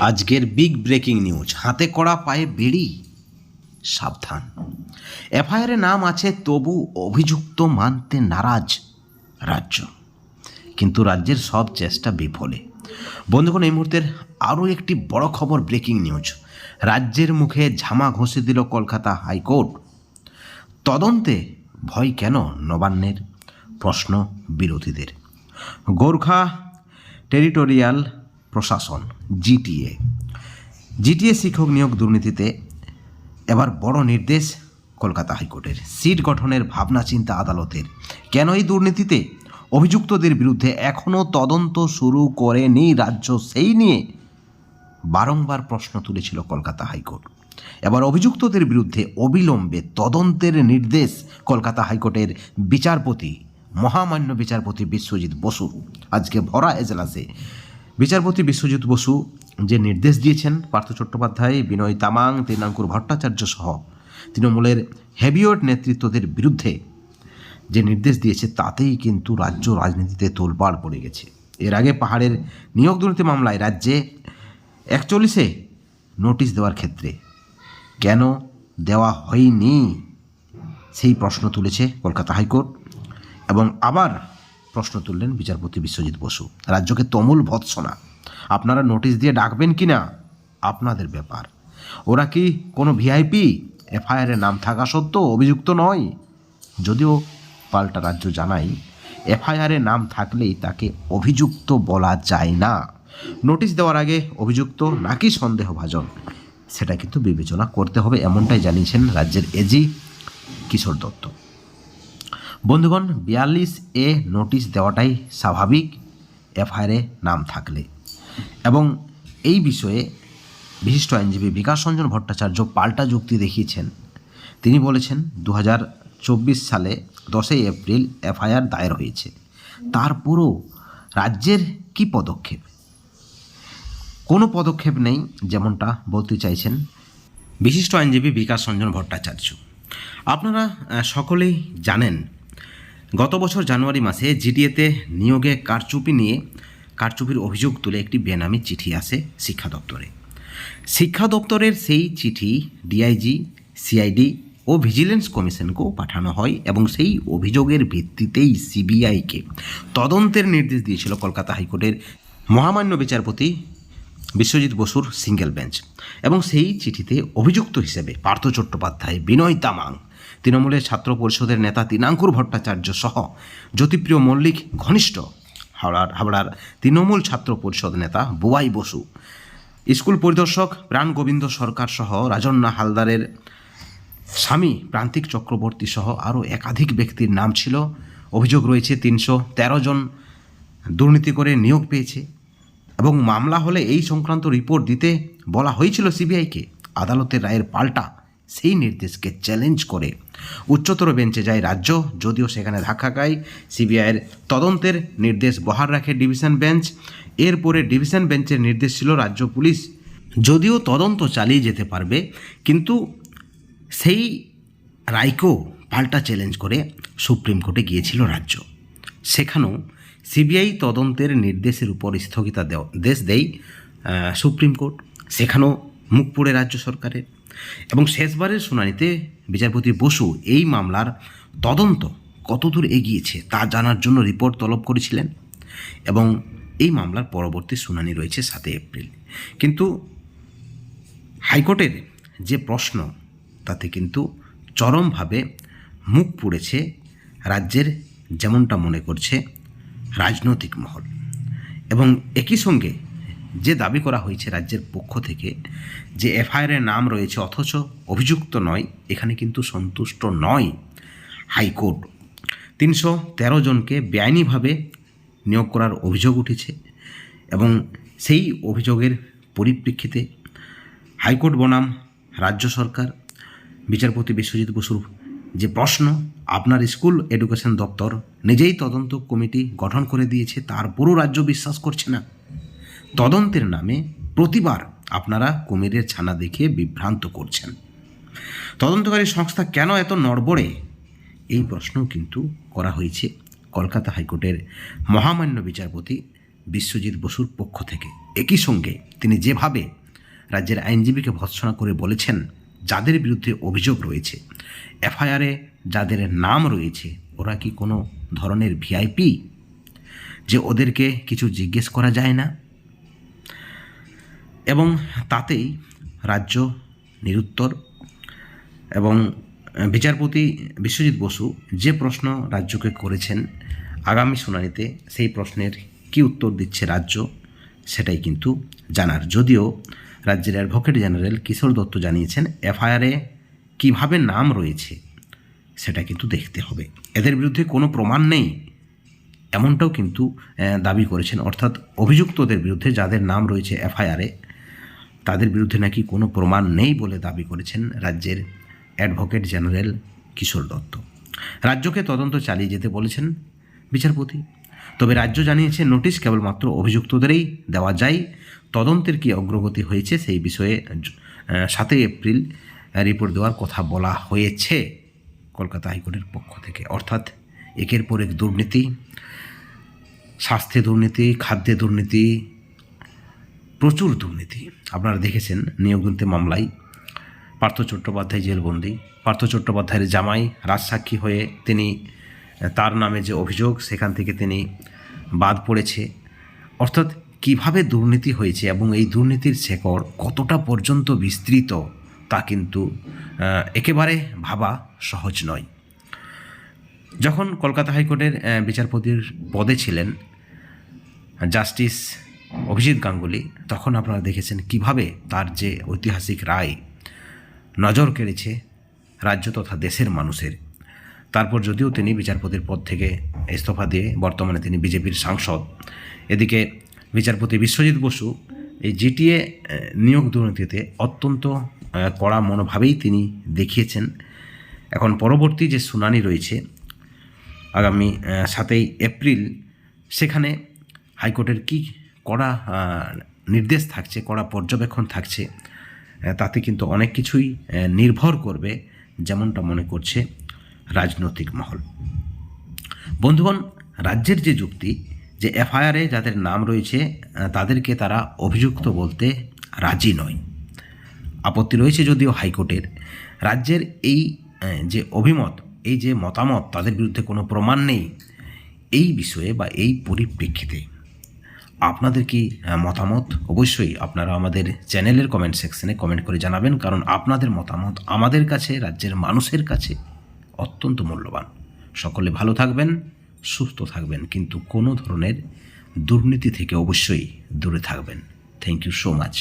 আজকের big breaking news হাতে কড়া পায়ে বেড়ি? সাবধান। এফআইআরে নাম আছে, তবু অভিযুক্ত মানতে নারাজ রাজ্য। কিন্তু রাজ্যের সব চেষ্টা বিফলে। বন্ধুগণ, এই মুহূর্তের আরও একটি বড় খবর ব্রেকিং নিউজ রাজ্যের মুখে ঝামা ঘষে দিল কলকাতা হাইকোর্ট। তদন্তে ভয় কেন নবান্নের? প্রশ্ন বিরোধীদের। গোর্খা টেরিটোরিয়াল প্রশাসন জিটিএ জিটিএ শিক্ষক নিয়োগ দুর্নীতিতে এবার বড় নির্দেশ কলকাতা হাইকোর্টের। সিট গঠনের ভাবনা চিন্তা আদালতের। কেন এই দুর্নীতিতে? অভিযুক্তদের বিরুদ্ধে এখনও তদন্ত শুরু করেনি রাজ্য, সেই নিয়ে বারংবার প্রশ্ন তুলেছিল কলকাতা হাইকোর্ট। এবার অভিযুক্তদের বিরুদ্ধে অবিলম্বে তদন্তের নির্দেশ কলকাতা হাইকোর্টের বিচারপতি, মহামান্য বিচারপতি বিশ্বজিৎ বসু আজকে ভরা এজলাসে বিচারপতি বিশ্বজিৎ বসু যে নির্দেশ দিয়েছেন পার্থ চট্টোপাধ্যায়, বিনয় তামাং তৃণাঙ্কুর ভট্টাচার্য সহ তৃণমূলের হেভিওয়েট নেতৃত্বদের বিরুদ্ধে যে নির্দেশ দিয়েছে, তাতেই কিন্তু রাজ্য রাজনীতিতে তোলপাড় পড়ে গেছে। এর আগে পাহাড়ের নিয়োগ দুর্নীতি মামলায় রাজ্যে একচল্লিশে নোটিশ দেওয়ার ক্ষেত্রে কেন দেওয়া হয়নি? সেই প্রশ্ন তুলেছে কলকাতা হাইকোর্ট এবং আবার প্রশ্ন তুললেন বিচারপতি বিশ্বজিৎ বসু। রাজ্যকে তমুল ভৎসনা। আপনারা নোটিশ দিয়ে ডাকবেন কি না আপনাদের ব্যাপার। ওরা কি কোনো ভিআইপি? এফআইআরে নাম থাকা সত্ত্বেও অভিযুক্ত নয়? যদিও পাল্টা রাজ্য জানাই এফআইআরে নাম থাকলেই তাকে অভিযুক্ত বলা যায় না। নোটিশ দেওয়ার আগে অভিযুক্ত নাকি সন্দেহভাজন? সেটা কিন্তু বিবেচনা করতে হবে, এমনটাই জানিয়েছেন রাজ্যের এজি কিশোর দত্ত। বন্ধুগণ, বিয়াল্লিশ এ নোটিশ দেওয়াটাই স্বাভাবিক, এফআইআরে নাম থাকলে। এবং এই বিষয়ে বিশিষ্ট আইনজীবী বিকাশ রঞ্জন ভট্টাচার্য পাল্টা যুক্তি দেখিয়েছেন। তিনি বলেছেন দু হাজার চব্বিশ সালে দশই এপ্রিল এফআইআর দায়ের হয়েছে। তারপরও রাজ্যের কি পদক্ষেপ? কোনো পদক্ষেপ নেই যেমনটা বলতে চাইছেন বিশিষ্ট আইনজীবী বিকাশ রঞ্জন ভট্টাচার্য। আপনারা সকলেই জানেন গত বছর জানুয়ারি মাসে জিডিএতে নিয়োগে কারচুপি নিয়ে কারচুপির অভিযোগ তুলে একটি বেনামি চিঠি আসে শিক্ষা দপ্তরে। শিক্ষা দপ্তরের সেই চিঠি ডিআইজি, সিআইডি ও ভিজিলেন্স কমিশনকেও পাঠানো হয় এবং সেই অভিযোগের ভিত্তিতেই সিবিআইকে তদন্তের নির্দেশ দিয়েছিল কলকাতা হাইকোর্টের মহামান্য বিচারপতি বিশ্বজিৎ বসুর সিঙ্গেল বেঞ্চ এবং সেই চিঠিতে অভিযুক্ত হিসেবে পার্থ চট্টোপাধ্যায়, বিনয় তামাং তৃণমূলের ছাত্র পরিষদের নেতা তিনাঙ্কুর ভট্টাচার্য সহ জ্যোতিপ্রিয় মল্লিক ঘনিষ্ঠ হাওড়ার হাওড়ার তৃণমূল ছাত্র পরিষদ নেতা বুয়াই বসু। স্কুল পরিদর্শক প্রাণ গোবিন্দ সরকার সহ রাজন্না হালদারের স্বামী প্রান্তিক চক্রবর্তী সহ আরও একাধিক ব্যক্তির নাম ছিল। অভিযোগ রয়েছে তিনশো তেরো জন দুর্নীতি করে নিয়োগ পেয়েছে এবং মামলা হলে এই সংক্রান্ত রিপোর্ট দিতে বলা হয়েছিল সিবিআইকে। আদালতের রায়ের পাল্টা সেই নির্দেশকে চ্যালেঞ্জ করে উচ্চতর বেঞ্চে যায় রাজ্য। যদিও সেখানে ধাক্কা খায়, সিবিআইয়ের তদন্তের নির্দেশ বহাল রাখে ডিভিশন বেঞ্চ। এরপরে ডিভিশন বেঞ্চের নির্দেশ ছিল রাজ্য পুলিশ। যদিও তদন্ত চালিয়ে যেতে পারবে, কিন্তু সেই রায়কেও পাল্টা চ্যালেঞ্জ করে সুপ্রিম কোর্টে গিয়েছিল রাজ্য। সেখানেও সিবিআই তদন্তের নির্দেশের উপর স্থগিতা দেশ দেয় সুপ্রিম কোর্ট। সেখানেও মুখ পড়ে রাজ্য সরকারের। এবং শেষবারের শুনানিতে বিচারপতি বসু এই মামলার তদন্ত কতদূর এগিয়েছে তা জানার জন্য রিপোর্ট তলব করেছিলেন এবং এই মামলার পরবর্তী শুনানি রয়েছে সাতই এপ্রিল। কিন্তু হাইকোর্টের যে প্রশ্ন, তাতে কিন্তু চরমভাবে মুখ পুড়েছে রাজ্যের যেমনটা মনে করছে রাজনৈতিক মহল। এবং একই সঙ্গে যে দাবি করা হয়েছে রাজ্যের পক্ষ থেকে যে এফআইআরের নাম রয়েছে, অথচ অভিযুক্ত নয়, এখানে কিন্তু সন্তুষ্ট নয় হাইকোর্ট। তিনশো তেরো জনকে বেআইনিভাবে নিয়োগ করার অভিযোগ উঠেছে এবং সেই অভিযোগের পরিপ্রেক্ষিতে হাইকোর্ট বনাম রাজ্য সরকার। বিচারপতি বিশ্বজিৎ বসুর যে প্রশ্ন, আপনার স্কুল এডুকেশন দপ্তর নিজেই তদন্ত কমিটি গঠন করে দিয়েছে তারপরও রাজ্য বিশ্বাস করছে না। তদন্তের নামে প্রতিবার আপনারা কুমিরের ছানা দেখে বিভ্রান্ত করছেন। তদন্তকারী সংস্থা কেন এত নড়বড়ে? এই প্রশ্নও কিন্তু করা হয়েছে কলকাতা হাইকোর্টের মহামান্য বিচারপতি বিশ্বজিৎ বসুর পক্ষ থেকে। একই সঙ্গে তিনি যেভাবে রাজ্যের আইনজীবীকে ভৎসনা করে বলেছেন, যাদের বিরুদ্ধে অভিযোগ রয়েছে, এফআইআরে যাদের নাম রয়েছে, ওরা কি কোনো ধরনের ভিআইপি? যে ওদেরকে কিছু জিজ্ঞেস করা যায় না? এবং তাতেই রাজ্য নিরুত্তর এবং বিচারপতি বিশ্বজিৎ বসু যে প্রশ্ন রাজ্যকে করেছেন আগামী শুনানিতে সেই প্রশ্নের কী উত্তর দিচ্ছে রাজ্য সেটাই কিন্তু জানার। যদিও রাজ্যের অ্যাডভোকেট জেনারেল কিশোর দত্ত জানিয়েছেন, এফআইআরে কীভাবে নাম রয়েছে সেটা কিন্তু দেখতে হবে। এদের বিরুদ্ধে কোনো প্রমাণ নেই, এমনটাও কিন্তু দাবি করেছেন। অর্থাৎ অভিযুক্তদের বিরুদ্ধে যাদের নাম রয়েছে এফআইআরে তাদের বিরুদ্ধে নাকি কোনো প্রমাণ নেই বলে দাবি করেছেন রাজ্যের অ্যাডভোকেট জেনারেল কিশোর দত্ত। রাজ্যকে তদন্ত চালিয়ে যেতে বলেছেন বিচারপতি। তবে রাজ্য জানিয়েছে নোটিশ কেবলমাত্র অভিযুক্তদেরই দেওয়া যায়। তদন্তের কি অগ্রগতি হয়েছে সেই বিষয়ে সাতই এপ্রিল রিপোর্ট দেওয়ার কথা বলা হয়েছে কলকাতা হাইকোর্টের পক্ষ থেকে। অর্থাৎ একের পর এক দুর্নীতি স্বাস্থ্যে দুর্নীতি খাদ্যে দুর্নীতি প্রচুর দুর্নীতি। আপনারা দেখেছেন নিয়োগিত মামলায় পার্থ চট্টোপাধ্যায় জেলবন্দি। পার্থ চট্টোপাধ্যায়ের জামাই রাজসাক্ষী হয়ে তিনি তার নামে যে অভিযোগ, সেখান থেকে তিনি বাদ পড়েছে। অর্থাৎ কীভাবে দুর্নীতি হয়েছে এবং এই দুর্নীতির শেকড় কতটা পর্যন্ত বিস্তৃত তা কিন্তু একেবারে ভাবা সহজ নয়। যখন কলকাতা হাইকোর্টের বিচারপতির পদে ছিলেন, জাস্টিস অভিজিৎ গাঙ্গুলি, তখন আপনারা দেখেছেন কীভাবে তার যে ঐতিহাসিক রায় নজর কেড়েছে রাজ্য তথা দেশের মানুষের। তারপর যদিও তিনি বিচারপতির পদ থেকে ইস্তফা দিয়ে বর্তমানে তিনি বিজেপির সাংসদ। এদিকে বিচারপতি বিশ্বজিৎ বসু এই জিটিএ নিয়োগ দুর্নীতিতে অত্যন্ত কড়া মনোভাবেই তিনি দেখিয়েছেন। এখন পরবর্তী যে শুনানি রয়েছে আগামী সাতই এপ্রিল, সেখানে হাইকোর্টের কি কড়া নির্দেশ থাকছে, কড়া পর্যবেক্ষণ থাকছে তাতে কিন্তু অনেক কিছুই নির্ভর করবে যেমনটা মনে করছে রাজনৈতিক মহল। বন্ধুগণ, রাজ্যের যে যুক্তি, যে এফআইআরে যাদের নাম রয়েছে তাদেরকে তারা অভিযুক্ত বলতে রাজি নয়। আপত্তি রয়েছে যদিও হাইকোর্টের। রাজ্যের এই যে অভিমত, এই যে মতামত, তাদের বিরুদ্ধে কোনো প্রমাণ নেই, এই বিষয়ে বা এই পরিপ্রেক্ষিতে। আপনাদের কি মতামত? অবশ্যই আপনারা আমাদের চ্যানেলের কমেন্ট সেকশনে কমেন্ট করে জানাবেন, কারণ আপনাদের মতামত আমাদের কাছে, রাজ্যের মানুষের কাছে অত্যন্ত মূল্যবান। সকলে ভালো থাকবেন, সুস্থ থাকবেন, কিন্তু কোনো ধরনের দুর্নীতি থেকে অবশ্যই দূরে থাকবেন। Thank you so much